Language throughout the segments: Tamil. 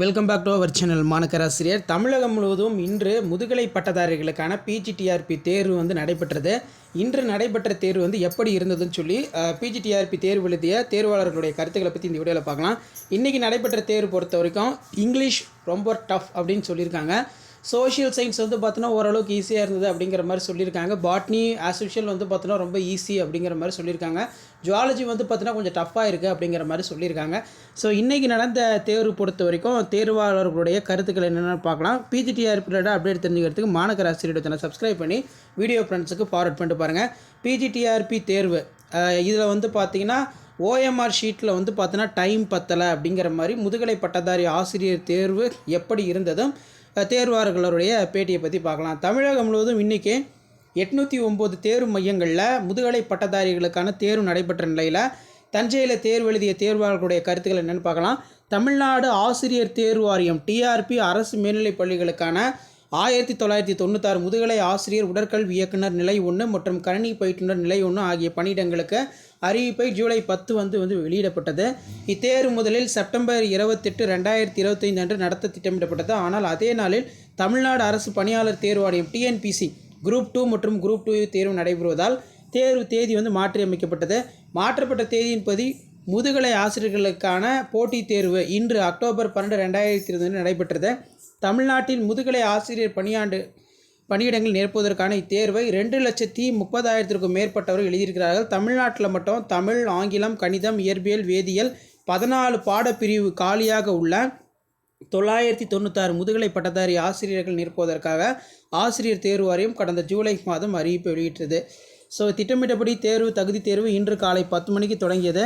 Welcome back to our channel மாணக்கராசிரியர் Tamilagam முழுவதும் இன்று முதுகலை பட்டதாரிகளுக்கான பிஜிடிஆர்பி தேர்வு வந்து நடைபெற்றது. இன்று நடைபெற்ற தேர்வு வந்து எப்படி இருந்ததுன்னு சொல்லி பிஜிடிஆர்பி தேர்வு எழுதிய தேர்வாளர்களுடைய கருத்துக்களை பற்றி இந்த வீடியோவில் பார்க்கலாம். இன்றைக்கி நடைபெற்ற தேர்வு பொறுத்த வரைக்கும் இங்கிலீஷ் ரொம்ப டஃப் அப்படின்னு சொல்லியிருக்காங்க. சோஷியல் சயின்ஸ் வந்து பார்த்தோன்னா ஓரளவுக்கு ஈஸியாக இருந்தது அப்படிங்கிற மாதிரி சொல்லியிருக்காங்க. பாட்னி ஆஸ் யூஷுவல் வந்து பார்த்தோன்னா ரொம்ப ஈஸி அப்படிங்கிற மாதிரி சொல்லியிருக்காங்க. ஜுவாலஜி வந்து பார்த்தோன்னா கொஞ்சம் டஃப்பாக இருக்குது அப்படிங்கிற மாதிரி சொல்லியிருக்காங்க. ஸோ இன்றைக்கி நடந்த தேர்வு பொறுத்த வரைக்கும் தேர்வாளர்களுடைய கருத்துக்கள் என்னென்னு பார்க்கலாம். பிஜிடிஆர்பியோட அப்டேட் தெரிஞ்சுக்கிறதுக்கு மாணக்கர் ஆசிரியர் சேனல் சப்ஸ்கிரைப் பண்ணி வீடியோ ஃப்ரெண்ட்ஸுக்கு ஃபார்வர்ட் பண்ணிட்டு பாருங்கள் பிஜிடிஆர்பி தேர்வு இதில் வந்து பார்த்தீங்கன்னா ஓஎம்ஆர் ஷீட்டில் வந்து பார்த்தோன்னா டைம் பத்தலை அப்படிங்கிற மாதிரி முதுகலை பட்டதாரி ஆசிரியர் தேர்வு எப்படி இருந்ததும் தேர்வார்களுடைய தேர்வாளர்களுடைய பேட்டியை பற்றி பார்க்கலாம். தமிழகம் முழுவதும் இன்றைக்கி எட்நூற்றி ஒம்பது தேர்வு மையங்களில் முதுகலை பட்டதாரிகளுக்கான தேர்வு நடைபெற்ற நிலையில் தஞ்சையில் தேர்வு எழுதிய தேர்வாளர்களுடைய கருத்துக்கள் என்னென்னு பார்க்கலாம். தமிழ்நாடு ஆசிரியர் தேர்வு வாரியம் டிஆர்பி அரசு மேல்நிலைப் பள்ளிகளுக்கான ஆயிரத்தி தொள்ளாயிரத்தி தொண்ணூத்தாறு முதுகலை ஆசிரியர் உடற்கல்வி இயக்குனர் நிலை ஒன்று மற்றும் கணினி பயிற்றுனர் நிலை ஒன்று ஆகிய பணியிடங்களுக்கு அறிவிப்பை ஜூலை பத்து வந்து வந்து வெளியிடப்பட்டது. இத்தேர்வு முதலில் செப்டம்பர் இருபத்தெட்டு ரெண்டாயிரத்தி இருபத்தைந்து அன்று நடத்த திட்டமிடப்பட்டது. ஆனால் அதே நாளில் தமிழ்நாடு அரசு பணியாளர் தேர்வு டிஎன்பிசி குரூப் டூ மற்றும் குரூப் டூ தேர்வு நடைபெறுவதால் தேர்வு தேதி வந்து மாற்றியமைக்கப்பட்டது. மாற்றப்பட்ட தேதியின்படி முதுகலை ஆசிரியர்களுக்கான போட்டித் தேர்வு இன்று அக்டோபர் பன்னெண்டு ரெண்டாயிரத்தி இருபது நடைபெற்றது. தமிழ்நாட்டில் முதுகலை ஆசிரியர் பணியாண்டு பணியிடங்கள் நிரப்புவதற்கான இத்தேர்வை ரெண்டு லட்சத்தி முப்பதாயிரத்திற்கும் மேற்பட்டவர்கள் எழுதியிருக்கிறார்கள். தமிழ்நாட்டில் மட்டும் தமிழ் ஆங்கிலம் கணிதம் இயற்பியல் வேதியியல் பதினாலு பாடப்பிரிவு காலியாக உள்ள தொள்ளாயிரத்தி தொண்ணூத்தாறு முதுகலை பட்டதாரி ஆசிரியர்கள் நிற்பதற்காக ஆசிரியர் தேர்வு வாரியம் கடந்த ஜூலை மாதம் அறிவிப்பு வெளியிட்டது. ஸோ திட்டமிட்டபடி தேர்வு தகுதி தேர்வு இன்று காலை பத்து மணிக்கு தொடங்கியது.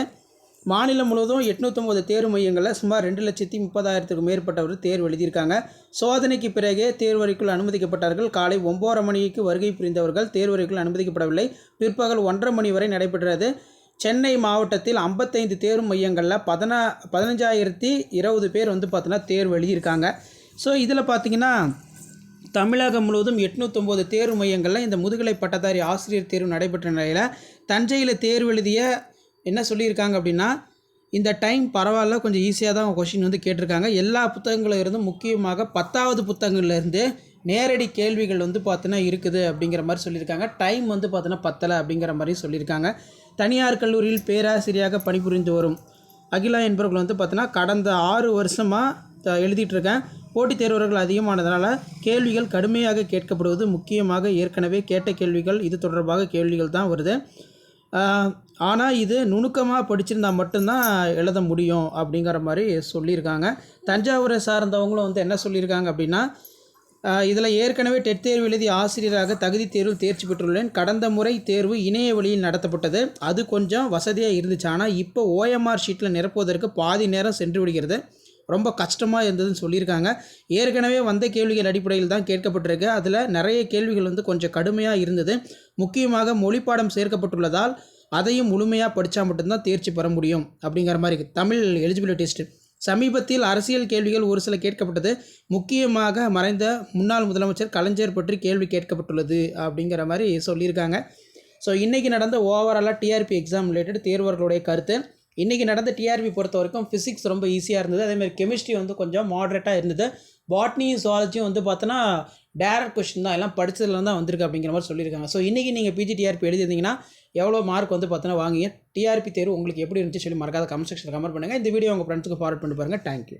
மாநிலம் முழுவதும் எட்நூற்றொம்பது தேர்வு மையங்களில் சுமார் ரெண்டு லட்சத்தி முப்பதாயிரத்துக்கும் மேற்பட்டவர் தேர்வு எழுதியிருக்காங்க. சோதனைக்கு பிறகே தேர்வறைக்குள் அனுமதிக்கப்பட்டார்கள். காலை ஒம்போதரை மணிக்கு வருகை புரிந்தவர்கள் தேர்வறைக்குள் அனுமதிக்கப்படவில்லை. பிற்பகல் ஒன்றரை மணி வரை நடைபெற்றது. சென்னை மாவட்டத்தில் ஐம்பத்தைந்து தேர்வு மையங்களில் பதினா பதினஞ்சாயிரத்தி இருபது பேர் வந்து பார்த்தோன்னா தேர்வு எழுதியிருக்காங்க. ஸோ இதில் பார்த்தீங்கன்னா தமிழகம் முழுவதும் எட்நூற்றொம்பது தேர்வு மையங்களில் இந்த முதுகலை பட்டதாரி ஆசிரியர் தேர்வு நடைபெற்ற நிலையில் தஞ்சையில் தேர்வு எழுதிய என்ன சொல்லியிருக்காங்க அப்படின்னா இந்த டைம் பரவாயில்ல கொஞ்சம் ஈஸியாக தான் கொஷின் வந்து கேட்டிருக்காங்க. எல்லா புத்தகங்களிலிருந்தும் முக்கியமாக பத்தாவது புத்தகங்கள்லேருந்து நேரடி கேள்விகள் வந்து பார்த்தோன்னா இருக்குது அப்படிங்கிற மாதிரி சொல்லியிருக்காங்க. டைம் வந்து பார்த்தோன்னா பத்தலை அப்படிங்கிற மாதிரி சொல்லியிருக்காங்க. தனியார் கல்லூரியில் பேராசிரியராக பணிபுரிந்து வரும் அகிலா என்பவர்கள் வந்து பார்த்தோன்னா கடந்த ஆறு வருஷமாக எழுதிட்டுருக்கேன் போட்டித் தேர்வர்கள் அதிகமானதுனால கேள்விகள் கடுமையாக கேட்கப்படுவது முக்கியமாக ஏற்கனவே கேட்ட கேள்விகள் இது தொடர்பாக கேள்விகள் தான் வருது. ஆனால் இது நுணுக்கமாக படிச்சிருந்தா மட்டும்தான் எழுத முடியும் அப்படிங்கிற மாதிரி சொல்லியிருக்காங்க. தஞ்சாவூரை சார்ந்தவங்களும் வந்து என்ன சொல்லியிருக்காங்க அப்படின்னா இதில் ஏற்கனவே டெட் தேர்வு எழுதி ஆசிரியராக தகுதி தேர்வில் தேர்ச்சி பெற்றுள்ளேன். கடந்த முறை தேர்வு இணைய வழியில் நடத்தப்பட்டது. அது கொஞ்சம் வசதியாக இருந்துச்சு. ஆனால் இப்போ ஓஎம்ஆர் ஷீட்டில் நிரப்புவதற்கு பாதி நேரம் சென்று விடுகிறது. ரொம்ப கஷ்டமாக இருந்ததுன்னு சொல்லியிருக்காங்க. ஏற்கனவே வந்த கேள்விகள் அடிப்படையில் தான் கேட்கப்பட்டிருக்கு. அதில் நிறைய கேள்விகள் வந்து கொஞ்சம் கடுமையாக இருந்தது. முக்கியமாக மொழிப்பாடம் சேர்க்கப்பட்டுள்ளதால் அதையும் முழுமையாக படித்தா மட்டும்தான் தேர்ச்சி பெற முடியும் அப்படிங்கிற மாதிரி இருக்குது தமிழ் எலிஜிபிலிட்டி டெஸ்ட் சமீபத்தில் அரசியல் கேள்விகள் ஒரு சில கேட்கப்பட்டது. முக்கியமாக மறைந்த முன்னாள் முதலமைச்சர் கலைஞர் பற்றி கேள்வி கேட்கப்பட்டுள்ளது அப்படிங்கிற மாதிரி சொல்லியிருக்காங்க. ஸோ இன்றைக்கி நடந்த ஓவராலாக டிஆர்பி எக்ஸாம் ரிலேட்டட் தேர்வர்களுடைய கருத்து. இன்றைக்கி நடந்த டிஆர்பி பொறுத்த வரைக்கும் ஃபிசிக்ஸ் ரொம்ப ஈஸியாக இருந்தது. அதேமாதிரி கெமிஸ்ட்ரி வந்து கொஞ்சம் மாட்ரேட்டாக இருந்தது. பாட்னியும் சுவாலஜியும் வந்து பார்த்தோன்னா டேரக்ட் கொஷின் தான். எல்லாம் படிச்சதுல தான் வந்திருக்கு அப்படிங்கிற மாதிரி சொல்லியிருக்காங்க. ஸோ இன்றைக்கி நீங்கள் பிஜி டிஆர்பி எழுதிருந்தீங்கன்னா எவ்வளோ மார்க் வந்து பார்த்தோன்னா வாங்கிங்க டிஆர்பி தேர்வு உங்களுக்கு எப்படி இருந்துச்சு சொல்லி மறக்காத கமெண்ட் செக்ஷனில் கமெண்ட் பண்ணுங்கள் இந்த வீடியோ உங்கள் ஃப்ரெண்ட்ஸுக்கு ஃபார்வர்ட் பண்ணி பாருங்கள் தேங்க்யூ